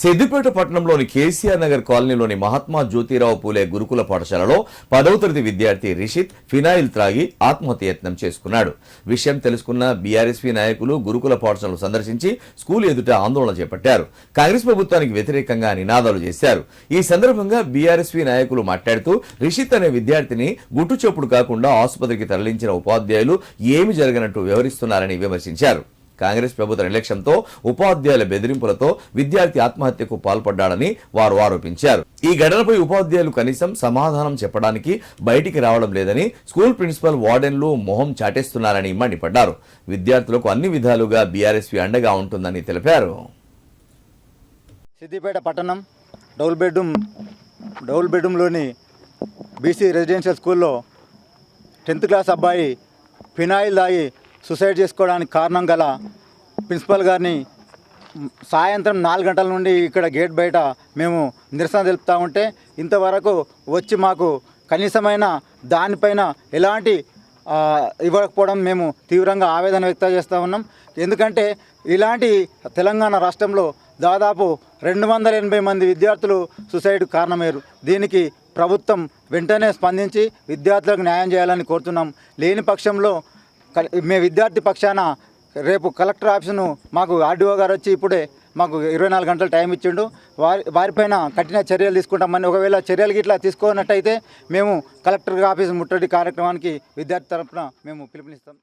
సిద్దిపేట పట్టణంలోని కేసీఆర్ నగర్ కాలనీలోని మహాత్మా జ్యోతిరావు పూలే గురుకుల పాఠశాలలో పదవ తరగతి విద్యార్థి రిషిత్ ఫినాయిల్ త్రాగి ఆత్మహత్య యత్నం చేసుకున్నాడు. విషయం తెలుసుకున్న బీఆర్ఎస్పీ నాయకులు గురుకుల పాఠశాలను సందర్శించి స్కూల్ ఎదుట ఆందోళన చేపట్టారు. కాంగ్రెస్ ప్రభుత్వానికి వ్యతిరేకంగా నినాదాలు చేశారు. ఈ సందర్భంగా బీఆర్ఎస్పీ నాయకులు మాట్లాడుతూ రిషిత్ అనే విద్యార్థిని గుట్టు చప్పుడు కాకుండా ఆసుపత్రికి తరలించిన ఉపాధ్యాయులు ఏమి జరగనట్టు వ్యవహరిస్తున్నారని విమర్శించారు. కాంగ్రెస్ ప్రభుత్వ నిర్లక్ష్యంతో ఉపాధ్యాయుల బెదిరింపులతో విద్యార్థి ఆత్మహత్యకు పాల్పడ్డాడని వారు ఆరోపించారు. ఈ ఘటనపై ఉపాధ్యాయులు కనీసం సమాధానం చెప్పడానికి బయటికి రావడం లేదని స్కూల్ ప్రిన్సిపల్ వార్డెన్లు మొహం చాటేస్తున్నారని మండిపడ్డారు. విద్యార్థులకు అన్ని విధాలుగా బీఆర్ఎస్పీ అండగా ఉంటుందని తెలిపారు. సిద్దిపేట పట్టణం డబుల్ బెడ్రూమ్ డబుల్ బెడ్రూమ్లోని బీసీ రెసిడెన్షియల్ స్కూల్లో టెన్త్ క్లాస్ అబ్బాయి ఫినాయిల్ దాగి సూసైడ్ చేసుకోవడానికి కారణం గల ప్రిన్సిపల్ గారిని సాయంత్రం నాలుగు గంటల నుండి ఇక్కడ గేట్ బయట మేము నిరసన తెలుపుతూ ఉంటే ఇంతవరకు వచ్చి మాకు కనీసమైన దానిపైన ఎలాంటి ఇవ్వకపోవడం మేము తీవ్రంగా ఆవేదన వ్యక్తం చేస్తూ ఉన్నాం. ఎందుకంటే ఇలాంటి తెలంగాణ రాష్ట్రంలో దాదాపు రెండు వందల ఎనభై మంది విద్యార్థులు సూసైడ్ కారణమయ్యారు. దీనికి ప్రభుత్వం వెంటనే స్పందించి విద్యార్థులకు న్యాయం చేయాలని కోరుతున్నాం. లేని పక్షంలో మేము విద్యార్థి పక్షాన రేపు కలెక్టర్ ఆఫీసును మాకు ఆర్డీఓ గారు వచ్చి ఇప్పుడే మాకు ఇరవై నాలుగు గంటలు టైం ఇచ్చిండు. వారి వారిపైన కఠిన చర్యలు తీసుకుంటామని ఒకవేళ చర్యలు ఇట్లా తీసుకున్నట్టయితే మేము కలెక్టర్ ఆఫీస్ ముట్టడి కార్యక్రమానికి విద్యార్థి తరఫున మేము పిలుపునిస్తాం.